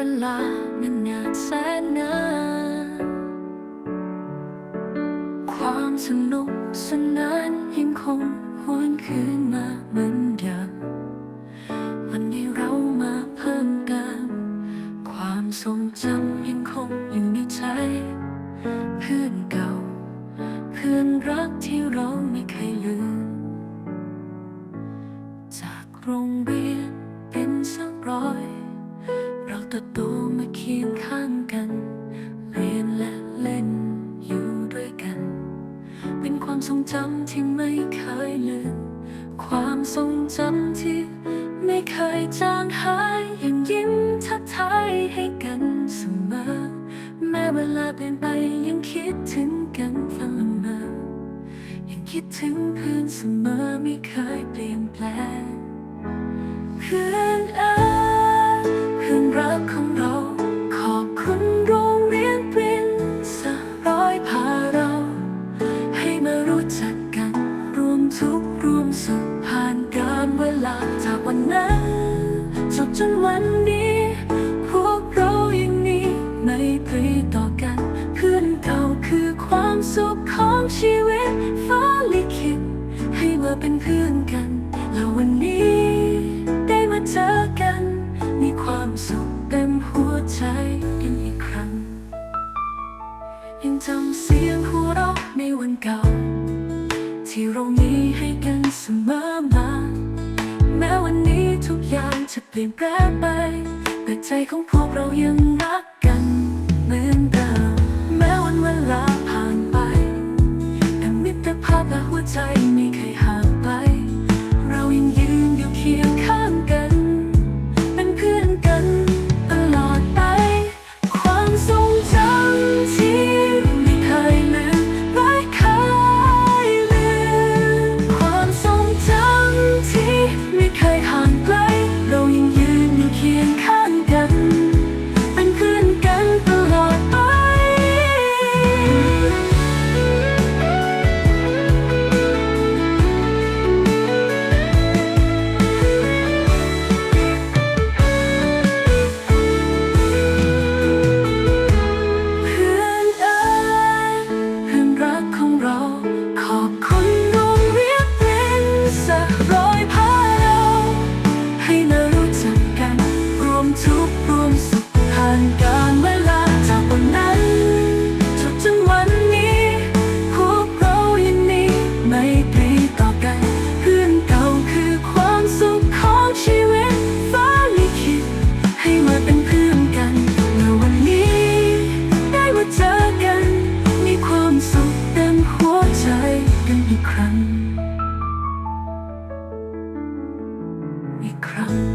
วลานานนานแสนนานความสนุกสนานยังคงหวนคืนมาเหมือนเดิมวันนี้เรามาเพิ่มเติมความทรงจำยังคงอยู่ในใจ เพื่อนเก่า เพื่อนรักที่เราไม่เคยลืมจากโรงเรียน เติบโตมาเคียงข้างกัน เรียนและเล่นอยู่ด้วยกัน เป็นความทรงจำที่ไม่เคยลืม ความทรงจำที่ไม่เคยจางหายยังยิ้มทักทายให้กันเสมอ แม้เวลาเปลี่ยนไปยังคิดถึงกันฟังมอยังคิดถึงเพื่อนเสมอไม่เคยเปลี่ยนแปลงเพื่อน วันนั้นจบจนวันนี้ พวกเรายังมีไม่ตรีต่อกันเพื่อนเก่าคือความสุขของชีวิตฟ้าลิขิตให้มาเป็นเพื่อนกัน แล้ววันนี้ได้มาเจอกัน มีความสุขเต็มหัวใจกันอีกครั้ง ยังจำเสียงหัวเราะในวันเก่า ที่เรามีให้กันเสมอมา แม้วันนี้ทุกอย่างจะเปลี่ยนแปลงไป แต่ใจของพวกเรายังรักกันเหมือนเดิมแม้วันเวลาผ่านไปแต่มิตรภาพและหัวใจไม่เคยหา crumbs.